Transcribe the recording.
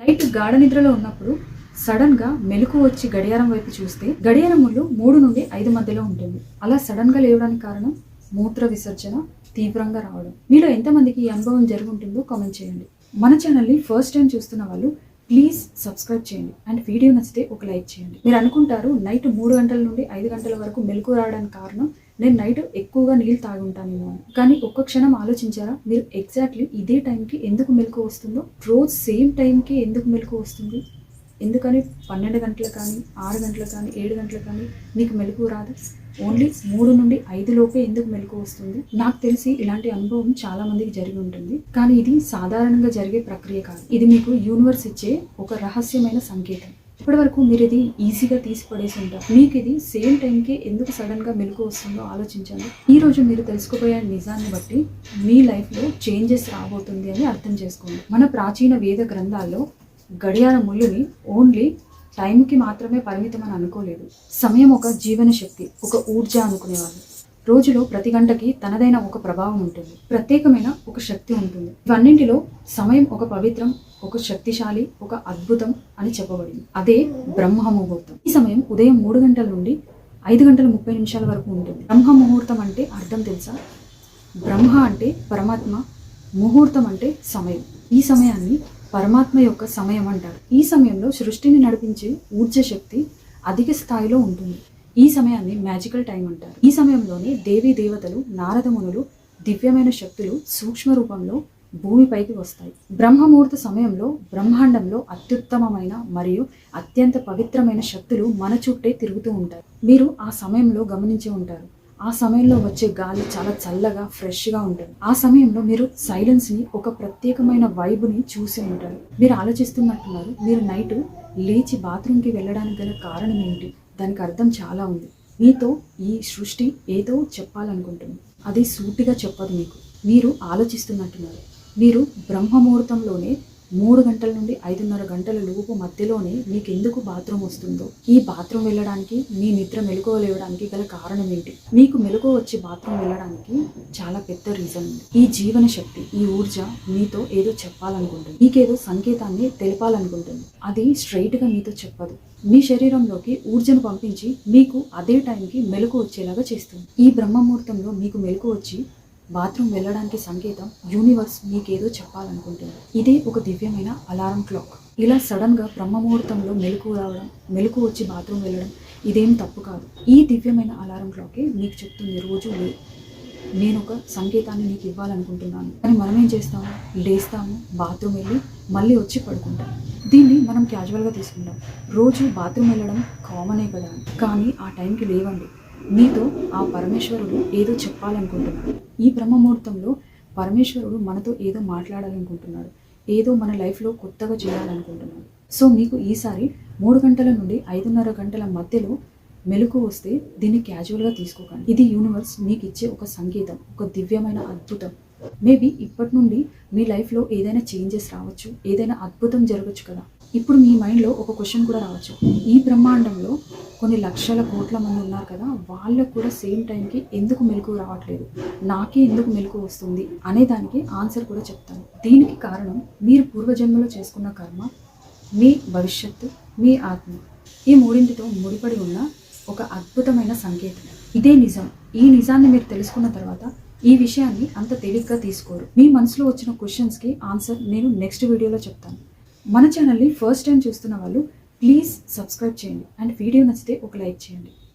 Night గాఢ నిద్రలో ఉన్నప్పుడు సడన్గా మెలకు వచ్చి గడియారం వైపు చూస్తే గడియారం ముళ్ళు మూడు నుండి ఐదు మధ్యలో ఉంటుంది. అలా సడన్గా లేవడానికి కారణం మూత్ర విసర్జన తీవ్రంగా రావడం. మీలో ఎంతమందికి ఈ అనుభవం జరుగుంటుందో కామెంట్ చేయండి. మన ఛానల్ని ఫస్ట్ టైం చూస్తున్న వాళ్ళు ప్లీజ్ సబ్స్క్రైబ్ చేయండి. అండ్ వీడియో నచ్చితే ఒక లైక్ చేయండి. మీరు అనుకుంటారు నైట్ మూడు గంటల నుండి ఐదు గంటల వరకు మెలకు రావడానికి కారణం నేను నైట్ ఎక్కువగా నీళ్ళు తాగి ఉంటానేమో అని. కానీ ఒక్క క్షణం ఆలోచించారా? మీరు ఎగ్జాక్ట్లీ ఇదే టైంకి ఎందుకు మెలకు వస్తుందో? రోజు సేమ్ టైంకి ఎందుకు మెలకు వస్తుంది? ఎందుకని? పన్నెండు గంటలు కానీ ఆరు గంటలు కానీ ఏడు గంటలు కానీ మీకు మెలకు రాదు. ఓన్లీ మూడు నుండి ఐదు లోపే ఎందుకు మెలకు వస్తుంది? నాకు తెలిసి ఇలాంటి అనుభవం చాలా మందికి జరిగి ఉంటుంది. కానీ ఇది సాధారణంగా జరిగే ప్రక్రియ కాదు. ఇది మీకు యూనివర్స్ ఇచ్చే ఒక రహస్యమైన సంకేతం. ఇప్పటి వరకు మీరు ఇది ఈజీగా తీసి పడేసి ఉంటారు మీకు ఇది సేమ్ టైంకి ఎందుకు సడన్గా మెలకు వస్తుందో ఆలోచించండి. ఈ రోజు మీరు తెలుసుకోబోయే నిజాన్ని బట్టి మీ లైఫ్లో చేంజెస్ రాబోతుంది అని అర్థం చేసుకోండి. మన ప్రాచీన వేద గ్రంథాల్లో గడియార ముళ్ళుని ఓన్లీ టైంకి మాత్రమే పరిమితం అని అనుకోలేదు. సమయం ఒక జీవన శక్తి ఒక ఊర్జ అనుకునేవాళ్ళు. రోజులో ప్రతి గంటకి తనదైన ఒక ప్రభావం ఉంటుంది. ప్రత్యేకమైన ఒక శక్తి ఉంటుంది. ఇవన్నింటిలో సమయం ఒక పవిత్రం ఒక శక్తిశాలి ఒక అద్భుతం అని చెప్పబడింది. అదే బ్రహ్మ ముహూర్తం ఈ సమయం ఉదయం మూడు గంటల నుండి ఐదు గంటల ముప్పై నిమిషాల వరకు ఉంటుంది. బ్రహ్మ ముహూర్తం అంటే అర్థం తెలుసా? బ్రహ్మ అంటే పరమాత్మ ముహూర్తం అంటే సమయం. ఈ సమయాన్ని పరమాత్మ యొక్క సమయం అంటారు. ఈ సమయంలో సృష్టిని నడిపించే ఊర్జ శక్తి అధిక స్థాయిలో ఉంటుంది. ఈ సమయాన్ని మ్యాజికల్ టైం అంటారు. ఈ సమయంలోనే దేవీ దేవతలు నారదమునులు దివ్యమైన శక్తులు సూక్ష్మ రూపంలో భూమిపైకి వస్తాయి. బ్రహ్మముహూర్త సమయంలో బ్రహ్మాండంలో అత్యుత్తమమైన మరియు అత్యంత పవిత్రమైన శక్తులు మన చుట్టే తిరుగుతూ ఉంటాయి. మీరు ఆ సమయంలో గమనించి ఉంటారు. ఆ సమయంలో వచ్చే గాలి చాలా చల్లగా ఫ్రెష్గా ఉంటుంది. ఆ సమయంలో మీరు సైలెన్స్ని ఒక ప్రత్యేకమైన వైబుని చూసి ఉంటారు. మీరు ఆలోచిస్తున్నట్టున్నారు మీరు నైట్ లేచి బాత్రూమ్కి వెళ్ళడానికి గల కారణం ఏంటి? దానికి అర్థం చాలా ఉంది. మీతో ఈ సృష్టి ఏదో చెప్పాలనుకుంటుంది. అది సూటిగా చెప్పదు మీకు. మీరు ఆలోచిస్తున్నట్టున్నారు. మీరు బ్రహ్మముహూర్తంలోనే మూడు గంటల నుండి ఐదున్నర గంటల లోపు మధ్యలోనే మీకు ఎందుకు బాత్రూమ్ వస్తుందో? ఈ బాత్రూమ్ వెళ్ళడానికి మీ నిద్ర మెలకువ లేవడానికి గల కారణం ఏంటి? మీకు మెలకువ వచ్చి బాత్రూమ్ వెళ్ళడానికి చాలా పెద్ద రీజన్ ఉంది. ఈ జీవన శక్తి ఈ ఊర్జ మీతో ఏదో చెప్పాలనుకుంటుంది. మీకేదో సంకేతాన్ని తెలపాలనుకుంటుంది. అది స్ట్రైట్గా మీతో చెప్పదు. మీ శరీరంలోకి ఊర్జను పంపించి మీకు అదే టైంకి మెలకు వచ్చేలాగా చేస్తుంది. ఈ బ్రహ్మముహూర్తంలో మీకు మెలకు వచ్చి బాత్రూమ్ వెళ్ళడానికి సంకేతం యూనివర్స్ మీకేదో చెప్పాలనుకుంటుంది. ఇదే ఒక దివ్యమైన అలారం క్లాక్. ఇలా సడన్గా బ్రహ్మముహూర్తంలో మెలకు రావడం మెలకు వచ్చి బాత్రూమ్ వెళ్ళడం ఇదేం తప్పు కాదు. ఈ దివ్యమైన అలారం క్లాకే మీకు చెప్తుంది రోజు లే నేను ఒక సంకేతాన్ని నీకు ఇవ్వాలనుకుంటున్నాను. కానీ మనం ఏం చేస్తాము? లేస్తాము బాత్రూమ్ వెళ్ళి మళ్ళీ వచ్చి పడుకుంటాం. దీన్ని మనం క్యాజువల్గా తీసుకుంటాం రోజు బాత్రూమ్ వెళ్ళడం కామనే కదా కానీ ఆ టైంకి లేవండి. మీతో ఆ పరమేశ్వరుడు ఏదో చెప్పాలనుకుంటున్నాడు. ఈ బ్రహ్మముహూర్తంలో పరమేశ్వరుడు మనతో ఏదో మాట్లాడాలనుకుంటున్నాడు. ఏదో మన లైఫ్లో కొత్తగా చేయాలనుకుంటున్నాడు. సో మీకు ఈసారి మూడు గంటల నుండి ఐదున్నర గంటల మధ్యలో మెలకు వస్తే దీన్ని క్యాజువల్గా తీసుకోకండి. ఇది యూనివర్స్ మీకు ఇచ్చే ఒక సంగీతం ఒక దివ్యమైన అద్భుతం. మేబీ ఇప్పటి నుండి మీ లైఫ్లో ఏదైనా చేంజెస్ రావచ్చు ఏదైనా అద్భుతం జరగచ్చు కదా. ఇప్పుడు మీ మైండ్లో ఒక క్వశ్చన్ కూడా రావచ్చు. ఈ బ్రహ్మాండంలో కొన్ని లక్షల కోట్ల మంది ఉన్నారు కదా వాళ్ళకు కూడా సేమ్ టైంకి ఎందుకు మెలకు రావట్లేదు? నాకే ఎందుకు మెలకు వస్తుంది? అనే దానికి ఆన్సర్ కూడా చెప్తాను. దీనికి కారణం మీరు పూర్వజన్మలో చేసుకున్న కర్మ మీ భవిష్యత్తు మీ ఆత్మ. ఈ మూడింటితో ముడిపడి ఉన్న ఒక అద్భుతమైన సంకేతం. ఇదే నిజం. ఈ నిజాన్ని మీరు తెలుసుకున్న తర్వాత ఈ విషయాన్ని అంత తేలిగ్గా తీసుకోరు. మీ మనసులో వచ్చిన క్వశ్చన్స్కి ఆన్సర్ నేను నెక్స్ట్ వీడియోలో చెప్తాను. మన ఛానల్ని ఫస్ట్ టైం చూస్తున్న వాళ్ళు ప్లీజ్ సబ్స్క్రైబ్ చేయండి. అండ్ వీడియో నచ్చితే ఒక లైక్ చేయండి.